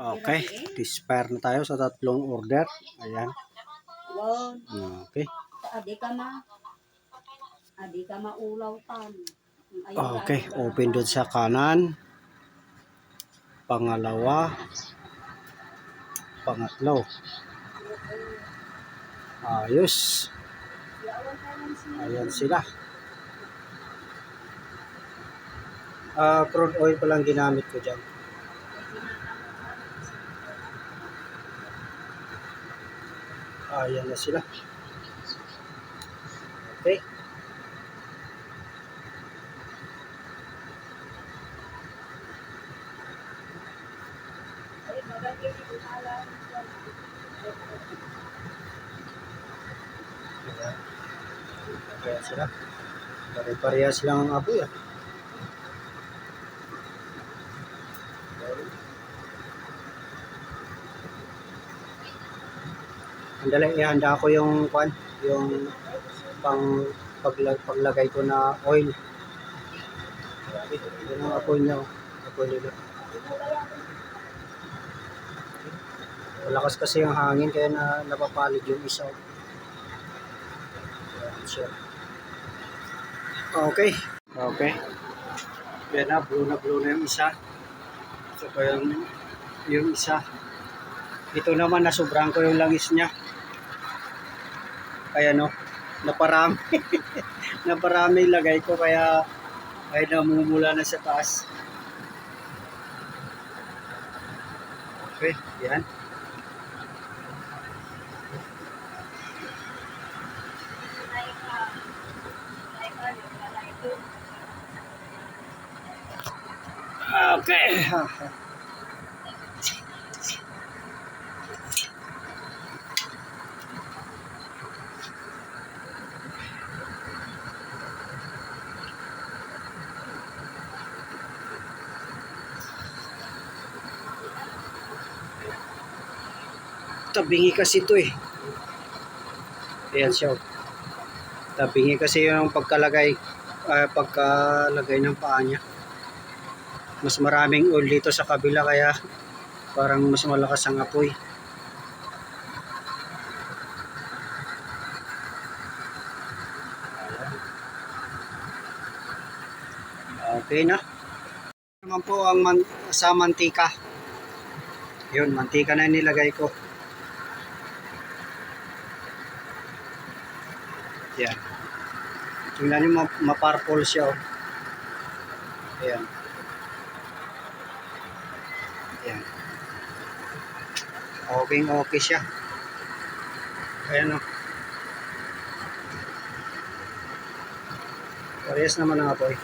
Okay, dispire na tayo sa tatlong order. Ayan. Okay. adi ka ma. Adi ka maulaw tan. Okay, open doon sa kanan. Pangalawa. Pangatlo. Ayos. Ayan sila. Ah, crude oil pa lang ginamit ko dyan. Ayan na sila. Okay. Ayan. Kaya sila. Pare-parehas lang ang apoy ah. Andali, ihanda ko yung kwan, yung pang paglag, paglagay ko na oil. Yan ang apoy niya. oh. Apoy nila. Malakas kasi yung hangin kaya na napapalid yung isa. oh. Okay. Okay. Yan na, blue na blue na yung isa. Saka yung, yung isa. Ito naman, nasobrang ko yung langis niya. Kaya no, naparami. naparami lagay ko kaya ay namumula na sa taas. Okay, yan. Okay. Tabingi kasi ito eh. Ayan siya. Tabingi kasi yung pagkalagay, ah, pagkalagay ng paa niya. Mas maraming oil dito sa kabila kaya parang mas malakas ang apoy. Okay na. Naman po ang man, sa mantika. Yun, mantika na nilagay ko. Yan. Tingnan nyo, ma- ma-purple siya. Oh. Ayan. Ayan. Okay, okay siya. Ayan o. Parehas naman ang apoy.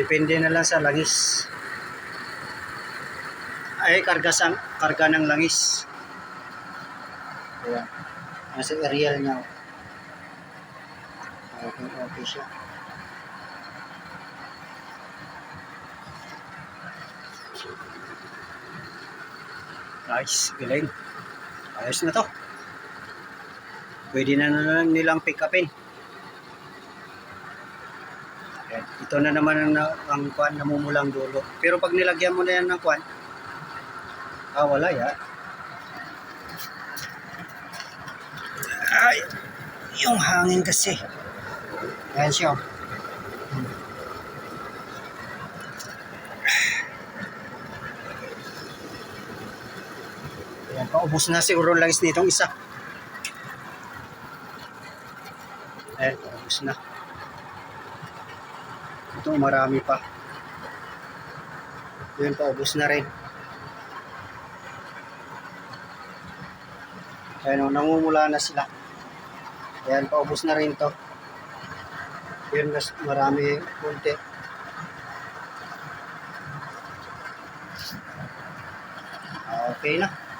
Depende na lang sa langis. Ay, karga, sa, karga ng langis. Ayan. Nasa aerial niya. oh. Okay, okay siya. Nice, galing. Ayos na to. Pwede na na lang nilang pick upin. Ayan. Ito na naman ang, ang kwan namumulang dulo. Pero pag nilagyan mo na yan ng kwan, ah wala ya. Ay, yung hangin kasi. Ayan siya. oh. Ayan, paubos na siguro lang nitong isa. Ayan, paubos na. Ito, marami pa. Ayan, paubos na rin. Ayan, oh, namumula na sila. Ayan, paubos na rin to. Ayan, mas marami kunti. Okay na.